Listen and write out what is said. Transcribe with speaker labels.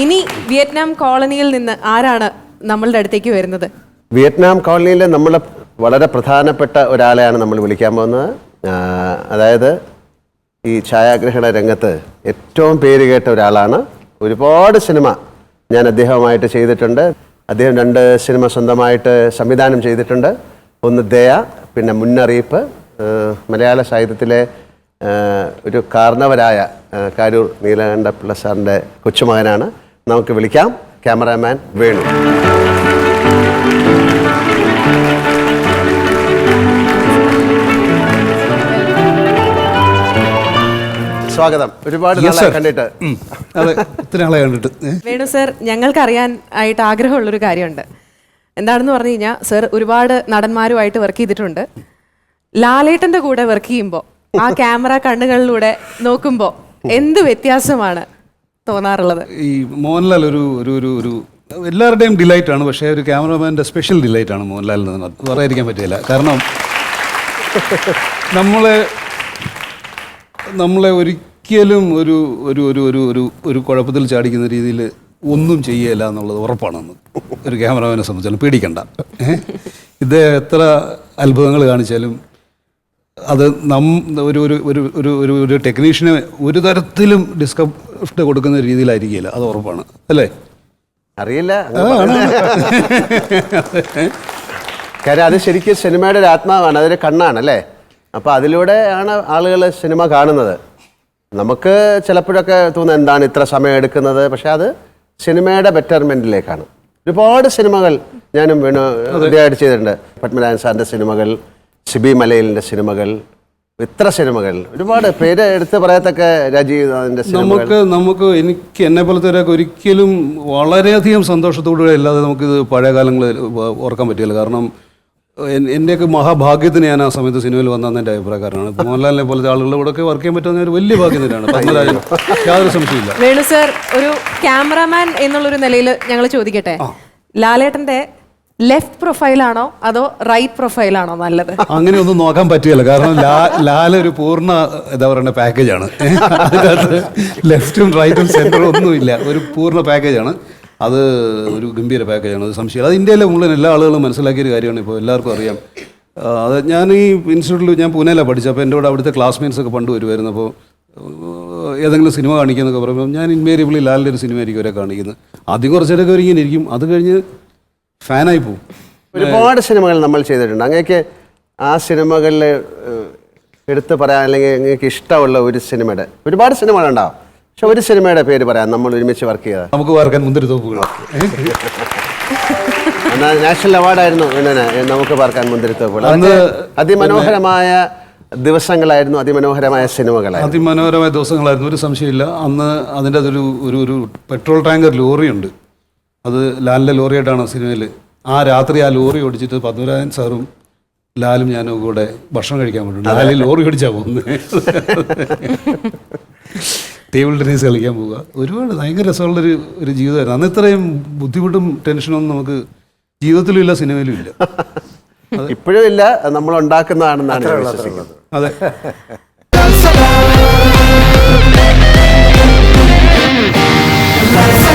Speaker 1: ഇനി വിയറ്റ്നാം കോളനിയിൽ നിന്ന് ആരാണ് നമ്മളുടെ അടുത്തേക്ക് വരുന്നത്?
Speaker 2: വിയറ്റ്നാം കോളനിയിലെ നമ്മൾ വളരെ പ്രധാനപ്പെട്ട ഒരാളെയാണ് നമ്മൾ വിളിക്കാൻ പോകുന്നത്. അതായത് ഈ ഛായാഗ്രഹണ രംഗത്ത് ഏറ്റവും പേര് കേട്ട ഒരാളാണ്. ഒരുപാട് സിനിമ ഞാൻ അദ്ദേഹവുമായിട്ട് ചെയ്തിട്ടുണ്ട്. അദ്ദേഹം രണ്ട് സിനിമ സ്വന്തമായിട്ട് സംവിധാനം ചെയ്തിട്ടുണ്ട്. ഒന്ന് ദയ പിന്നെ മുന്നറിയിപ്പ്. മലയാള സാഹിത്യത്തിലെ ഒരു കാരണവരായ കാരൂർ നീലകണ്ഠ പിള്ള സാറിന്റെ കൊച്ചുമകനാണ്. നമുക്ക് വിളിക്കാം. ക്യാമറാമാൻ വേണു. സ്വാഗതം. ഒരുപാട് കണ്ടിട്ട്.
Speaker 3: അതെ ഇത്ര ആളെ കണ്ടിട്ട്.
Speaker 1: വേണു സർ ഞങ്ങൾക്ക് അറിയാൻ ആയിട്ട് ആഗ്രഹമുള്ളൊരു കാര്യമുണ്ട്. എന്താണെന്ന് പറഞ്ഞു കഴിഞ്ഞാൽ സർ ഒരുപാട് നടന്മാരുമായിട്ട് വർക്ക് ചെയ്തിട്ടുണ്ട്. ലാലേട്ടന്റെ കൂടെ വർക്ക് ചെയ്യുമ്പോൾ ആ ക്യാമറ കണ്ണുകളിലൂടെ നോക്കുമ്പോൾ എന്ത് വ്യത്യാസമാണ്? തോന്നാറുള്ളത്.
Speaker 3: ഈ മോഹൻലാൽ ഒരു ഒരു ഒരു ഒരു എല്ലാവരുടെയും ഡിലൈറ്റ് ആണ് പക്ഷേ ഒരു ക്യാമറമാന്റെ സ്പെഷ്യൽ ഡിലൈറ്റ് ആണ് മോഹൻലാലിൽ നിന്ന് പറയാതിരിക്കാൻ പറ്റില്ല. കാരണം നമ്മളെ നമ്മളെ ഒരിക്കലും ഒരു ഒരു ഒരു ഒരു ഒരു ഒരു കുഴപ്പത്തിൽ ചാടിക്കുന്ന രീതിയിൽ ഒന്നും ചെയ്യല എന്നുള്ളത് ഉറപ്പാണെന്ന് ഒരു ക്യാമറമാനെ സംബന്ധിച്ചാലും പേടിക്കണ്ട. ഇദ്ദേഹം ഇത് എത്ര അത്ഭുതങ്ങൾ കാണിച്ചാലും അത് നം ഒരു ഒരു ഒരു ഒരു ഒരു ഒരു ടെക്നീഷ്യന് ഒരു തരത്തിലും ഡിസ്കംഫർട്ട് കൊടുക്കുന്ന രീതിയിലായിരിക്കില്ല. അത് ഉറപ്പാണ്. അല്ലേ?
Speaker 2: അറിയില്ല. കാര്യം അത് ശരിക്കും സിനിമയുടെ ഒരു ആത്മാവാണ്. അതൊരു കണ്ണാണ് അല്ലേ? അപ്പൊ അതിലൂടെയാണ് ആളുകൾ സിനിമ കാണുന്നത്. നമുക്ക് ചിലപ്പോഴൊക്കെ തോന്നുന്നത് എന്താണ് ഇത്ര സമയം എടുക്കുന്നത്? പക്ഷെ അത് സിനിമയുടെ ബെറ്റർമെന്റിലേക്കാണ് ഒരുപാട് സിനിമകൾ ഞാനും വീണു ചെയ്തിട്ടുണ്ട്. പത്മനാഭൻ സാറിന്റെ സിനിമകൾ സിബി മലയിലിന്റെ സിനിമകൾ ഇത്ര സിനിമകൾ. ഒരുപാട് പേര് എടുത്ത് പറയത്തക്ക രാജീവ്നാഥിന്റെ സിനിമകൾ.
Speaker 3: നമുക്ക് നമുക്ക് എനിക്ക് എന്നെ പോലത്തെ ഒരാൾക്ക് ഒരിക്കലും വളരെയധികം സന്തോഷത്തോടെ അല്ലാതെ നമുക്കിത് പഴയ കാലങ്ങളിൽ ഓർക്കാൻ പറ്റില്ല. കാരണം എന്റെയൊക്കെ എന്റെയൊക്കെ മഹാഭാഗ്യത്തിന് ഞാൻ ആ സമയത്ത് സിനിമയിൽ വന്നതെന്ന് എന്റെ അഭിപ്രായക്കാരനാണ് മോഹൻലാലിനെ പോലത്തെ ആളുകളുടെ കൂടെ ഒക്കെ വർക്ക് ചെയ്യാൻ പറ്റുന്ന ഒരു വലിയ ഭാഗ്യം തന്നെയാണ് പത്മരാജൻ യാതൊരു സംശയമില്ല
Speaker 1: വേണു സർ ഒരു ക്യാമറാമാൻ എന്നുള്ളൊരു നിലയിൽ ഞങ്ങൾ ചോദിക്കട്ടെ? ലാലേട്ടന്റെ ലെഫ്റ്റ് പ്രൊഫൈലാണോ അതോ റൈറ്റ് പ്രൊഫൈലാണോ നല്ലത്?
Speaker 3: അങ്ങനെ ഒന്നും നോക്കാൻ പറ്റില്ല കാരണം ലാൽ ഒരു പൂർണ എന്താ പറയുക പാക്കേജാണ് ലെഫ്റ്റും റൈറ്റും സെന്ററും ഒന്നുമില്ല. ഒരു പൂർണ പാക്കേജാണ് അത് ഒരു ഗംഭീര പാക്കേജാണ് അത് സംശയം അത് ഇന്ത്യയിലെ മുഴുവൻ എല്ലാ ആളുകളും മനസ്സിലാക്കിയ ഒരു കാര്യമാണ് ഇപ്പോൾ എല്ലാവർക്കും അറിയാം. അത് ഞാൻ ഈ ഇൻസ്റ്റിറ്റ്യൂട്ടിൽ ഞാൻ പൂനെയിലാണ് പഠിച്ചത്. അപ്പോൾ എന്റെ കൂടെ അവിടുത്തെ ക്ലാസ്മേറ്റ്സ് ഒക്കെ പണ്ട് വരുമായിരുന്നു. അപ്പോൾ ഏതെങ്കിലും സിനിമ കാണിക്കുന്നൊക്കെ പറയുമ്പോൾ ഞാൻ ഇൻവേരിയബിളി ലാലിന്റെ ഒരു സിനിമ ആയിരിക്കും അവരെ കാണിക്കുന്നത്. ആദ്യം കുറച്ചേരൊക്കെ ഒരുങ്ങിയിരിക്കും അത് കഴിഞ്ഞ് ഫാനായി പോകും
Speaker 2: ഒരുപാട് സിനിമകൾ നമ്മൾ ചെയ്തിട്ടുണ്ട്. അങ്ങേക്ക് ആ സിനിമകളിൽ എടുത്തു പറയാൻ അല്ലെങ്കിൽ അങ്ങേക്ക് ഇഷ്ടമുള്ള ഒരു സിനിമയുടെ ഒരുപാട് സിനിമകളുണ്ടാവും പക്ഷെ ഒരു സിനിമയുടെ പേര് പറയാം. നമ്മൾ ഒരുമിച്ച് വർക്ക് ചെയ്ത.
Speaker 3: നമുക്ക് വാർക്കാൻ മുന്തിരി തോപ്പുകൾ.
Speaker 2: എന്നാൽ നാഷണൽ അവാർഡായിരുന്നു പിന്നെ നമുക്ക് പാർക്കാൻ മുന്തിരി
Speaker 3: അന്ന്
Speaker 2: അതിമനോഹരമായ ദിവസങ്ങളായിരുന്നു. അതിമനോഹരമായ സിനിമകളായിരുന്നു.
Speaker 3: അതിമനോഹരമായ ദിവസങ്ങളായിരുന്നു. ഒരു സംശയമില്ല. അന്ന് അതിന്റെ അതൊരു ഒരു ഒരു പെട്രോൾ ടാങ്കർ ലോറിയുണ്ട്. അത് ലാലിന്റെ ലോറിയായിട്ടാണ് സിനിമയിൽ ആ രാത്രി ആ ലോറി ഓടിച്ചിട്ട് പത്മരാജൻ സാറും ലാലും ഞാനും കൂടെ ഭക്ഷണം കഴിക്കാൻ പറ്റും ലാലിൽ ലോറി ഓടിച്ചാ പോകുന്നത് ടേബിൾ ടെന്നീസ് കളിക്കാൻ പോവുക. ഒരുപാട് ഭയങ്കര രസമുള്ളൊരു ഒരു ജീവിതമായിരുന്നു. അന്ന് ഇത്രയും ബുദ്ധിമുട്ടും ടെൻഷനൊന്നും നമുക്ക് ജീവിതത്തിലും ഇല്ല സിനിമയിലും ഇല്ല.
Speaker 2: ഇപ്പോഴും ഇല്ല നമ്മൾ ഉണ്ടാക്കുന്നതാണെന്നാണ് അതെ വിശ്വസിക്കുന്നത്.
Speaker 3: അതെ.
Speaker 4: Salsa.